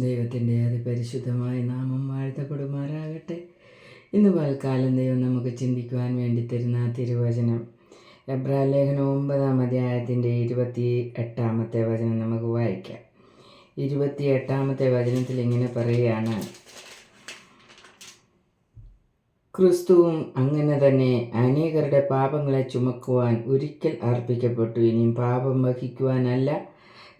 ദൈവത്തിന്റെ അതിപരിശുദ്ധമായ നാമം വാഴ്ത്തപ്പെടുമാറാകട്ടെ. ഇന്ന് പൽക്കാലം ദൈവം നമുക്ക് ചിന്തിക്കുവാൻ വേണ്ടി തരുന്ന തിരുവചനം. എബ്രാ ലേഖനം ഒമ്പതാം അധ്യായത്തിന്റെ ഇരുപത്തി എട്ടാമത്തെ വചനം നമുക്ക് വായിക്കാം. ഇരുപത്തി എട്ടാമത്തെ വചനത്തിൽ ഇങ്ങനെ പറയുകയാണ്. ക്രിസ്തുവും അങ്ങനെ തന്നെ അനേകരുടെ പാപങ്ങളെ ചുമക്കുവാൻ ഒരിക്കൽ അർപ്പിക്കപ്പെട്ടു. ഇനിയും പാപം വഹിക്കുവാനല്ല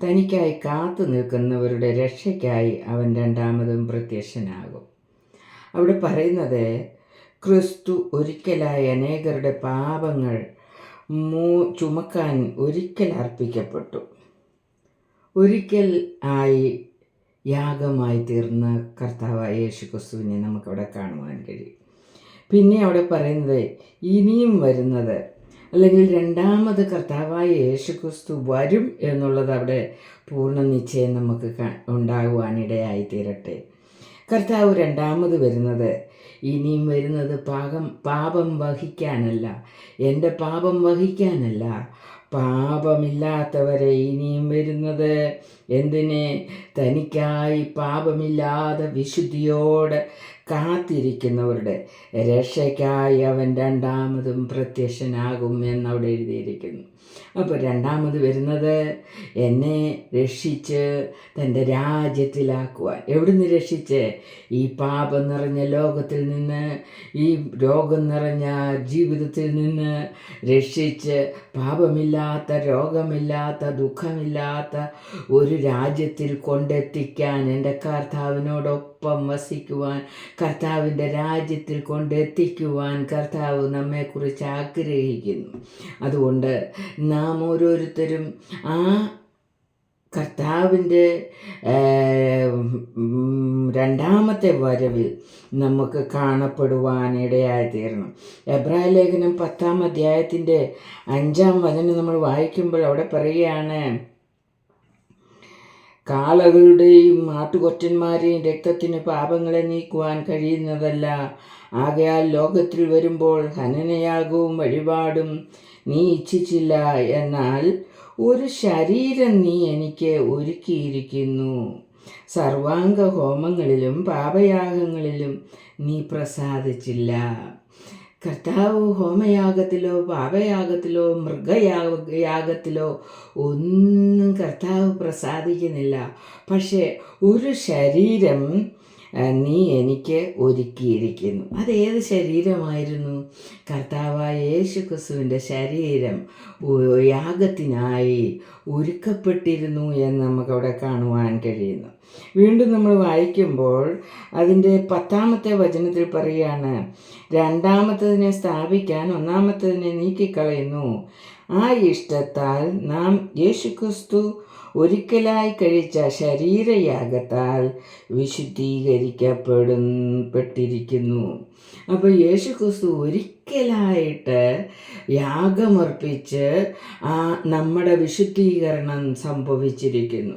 തനിക്കായി കാത്തു നിൽക്കുന്നവരുടെ രക്ഷയ്ക്കായി അവൻ രണ്ടാമതും പ്രത്യക്ഷനാകും. അവിടെ പറയുന്നത് ക്രിസ്തു ഒരിക്കലായി അനേകരുടെ പാപങ്ങൾ മൂ ചുമക്കാൻ ഒരിക്കൽ അർപ്പിക്കപ്പെട്ടു. ഒരിക്കൽ ആയി യാഗമായി തീർന്ന കർത്താവായ യേശു ക്രിസ്തുവിനെ നമുക്കവിടെ കാണുവാൻ കഴിയും. പിന്നെ അവിടെ പറയുന്നത് ഇനിയും വരുന്നത് അല്ലെങ്കിൽ രണ്ടാമത് കർത്താവായ യേശുക്രിസ്തു വരും എന്നുള്ളത് അവിടെ പൂർണ നിശ്ചയം നമുക്ക് ഉണ്ടാകുവാനിടയായി തീരട്ടെ കർത്താവ് രണ്ടാമത് വരുന്നത് ഇനിയും വരുന്നത് പാകം പാപം വഹിക്കാനല്ല. എന്റെ പാപം വഹിക്കാനല്ല. പാപമില്ലാത്തവരെ ഇനിയും വരുന്നത് എന്തിന്? തനിക്കായി പാപമില്ലാതെ വിശുദ്ധിയോടെ കാത്തിരിക്കുന്നവരുടെ രക്ഷയ്ക്കായി അവൻ രണ്ടാമതും പ്രത്യക്ഷനാകും എന്നവിടെ എഴുതിയിരിക്കുന്നു. അപ്പോൾ രണ്ടാമത് വരുന്നത് എന്നെ രക്ഷിച്ച് തന്റെ രാജ്യത്തിലാക്കുവാൻ. എവിടുന്ന് രക്ഷിച്ച്? ഈ പാപം നിറഞ്ഞ ലോകത്തിൽ നിന്ന് ഈ രോഗം നിറഞ്ഞ ജീവിതത്തിൽ നിന്ന് രക്ഷിച്ച് പാപമില്ലാത്ത രോഗമില്ലാത്ത ദുഃഖമില്ലാത്ത ഒരു രാജ്യത്തിൽ കൊണ്ടെത്തിക്കാൻ എന്റെ കർത്താവിനോടൊപ്പം വസിക്കുവാൻ കർത്താവിന്റെ രാജ്യത്തിൽ കൊണ്ടെത്തിക്കുവാൻ കർത്താവ് നമ്മെക്കുറിച്ച് ആഗ്രഹിക്കുന്നു. അതുകൊണ്ട് നാം ഓരോരുത്തരും ആ കർത്താവിന്റെ രണ്ടാമത്തെ വരവിൽ നമുക്ക് കാണപ്പെടുവാനിടയായി തീരണം. എബ്രായ ലേഖനം പത്താം അധ്യായത്തിന്റെ അഞ്ചാം വചനം നമ്മൾ വായിക്കുമ്പോൾ അവിടെ പറയുകയാണ് കാളകളുടെയും ആട്ടുകൊറ്റന്മാരെയും രക്തത്തിന് പാപങ്ങളെ നീക്കുവാൻ കഴിയുന്നതല്ല. ആകയാൽ ലോകത്തിൽ വരുമ്പോൾ ഹനനയാകവും വഴിപാടും നീ ഇച്ഛിച്ചില്ല. എന്നാൽ ഒരു ശരീരം നീ എനിക്ക് ഒരുക്കിയിരിക്കുന്നു. സർവാംഗ ഹോമങ്ങളിലും പാപയാഗങ്ങളിലും നീ പ്രസാദിച്ചില്ല. കർത്താവ് ഹോമയാഗത്തിലോ പാപയാഗത്തിലോ മൃഗയാഗയാഗത്തിലോ ഒന്നും കർത്താവ് പ്രസാദിക്കുന്നില്ല. പക്ഷേ ഒരു ശരീരം നീ എനിക്ക് ഒരുക്കിയിരിക്കുന്നു. അതേത് ശരീരമായിരുന്നു? കർത്താവായ യേശു ക്രിസ്തുവിന്റെ ശരീരം യാഗത്തിനായി ഒരുക്കപ്പെട്ടിരുന്നു എന്ന് നമുക്കവിടെ കാണുവാൻ കഴിയുന്നു. വീണ്ടും നമ്മൾ വായിക്കുമ്പോൾ അതിന്റെ പത്താമത്തെ വചനത്തിൽ പറയുകയാണ് രണ്ടാമത്തതിനെ സ്ഥാപിക്കാൻ ഒന്നാമത്തതിനെ നീക്കിക്കളയുന്നു. ആ ഇഷ്ടത്താൽ നാം യേശുക്രിസ്തു ഒരിക്കലായി കഴിച്ച ശരീരയാഗത്താൽ വിശുദ്ധീകരിക്കപ്പെടും പെട്ടിരിക്കുന്നു. അപ്പോൾ യേശു ക്രിസ്തു ഒരിക്കലായിട്ട് യാഗമർപ്പിച്ച് നമ്മുടെ വിശുദ്ധീകരണം സംഭവിച്ചിരിക്കുന്നു.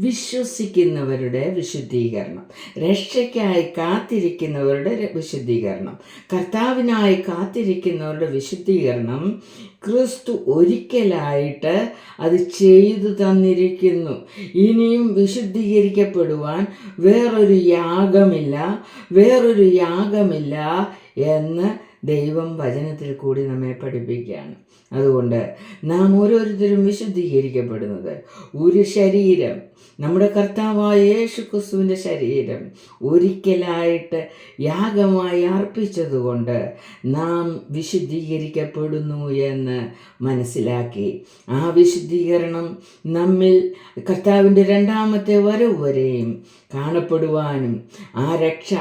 വിശ്വസിക്കുന്നവരുടെ വിശുദ്ധീകരണം. രക്ഷയ്ക്കായി കാത്തിരിക്കുന്നവരുടെ വിശുദ്ധീകരണം. കർത്താവിനായി കാത്തിരിക്കുന്നവരുടെ വിശുദ്ധീകരണം ക്രിസ്തു ഒരിക്കലായിട്ട് അത് ചെയ്തു തന്നിരിക്കുന്നു. ഇനിയും വിശുദ്ധീകരിക്കപ്പെടുവാൻ വേറൊരു യാഗമില്ല വേറൊരു യാഗമില്ല എന്ന് ദൈവം വചനത്തിൽ കൂടി നമ്മെ പഠിപ്പിക്കുകയാണ്. അതുകൊണ്ട് നാം ഓരോരുത്തരും വിശുദ്ധീകരിക്കപ്പെടുന്നത് ഒരു ശരീരം നമ്മുടെ കർത്താവായ യേശു ക്രിസ്തുവിന്റെ ശരീരം ഒരിക്കലായിട്ട് യാഗമായി അർപ്പിച്ചതുകൊണ്ട് നാം വിശുദ്ധീകരിക്കപ്പെടുന്നു എന്ന് മനസ്സിലാക്കി. ആ വിശുദ്ധീകരണം നമ്മിൽ കർത്താവിന്റെ രണ്ടാമത്തെ വരവ് വരെയും കാണപ്പെടുവാനും ആ രക്ഷ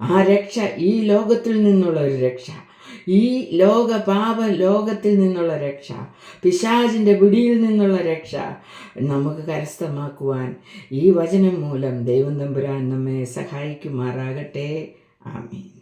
ആ രക്ഷ ഈ ലോകത്തിൽ നിന്നുള്ള ഒരു രക്ഷ. ഈ ലോക പാപ ലോകത്തിൽ നിന്നുള്ള രക്ഷ. പിശാചിന്റെ പിടിയിൽ നിന്നുള്ള രക്ഷ. നമുക്ക് കരസ്ഥമാക്കുവാൻ ഈ വചനം മൂലം ദൈവം തമ്പുരാൻ നമ്മെ സഹായിക്കുമാറാകട്ടെ. ആമീൻ.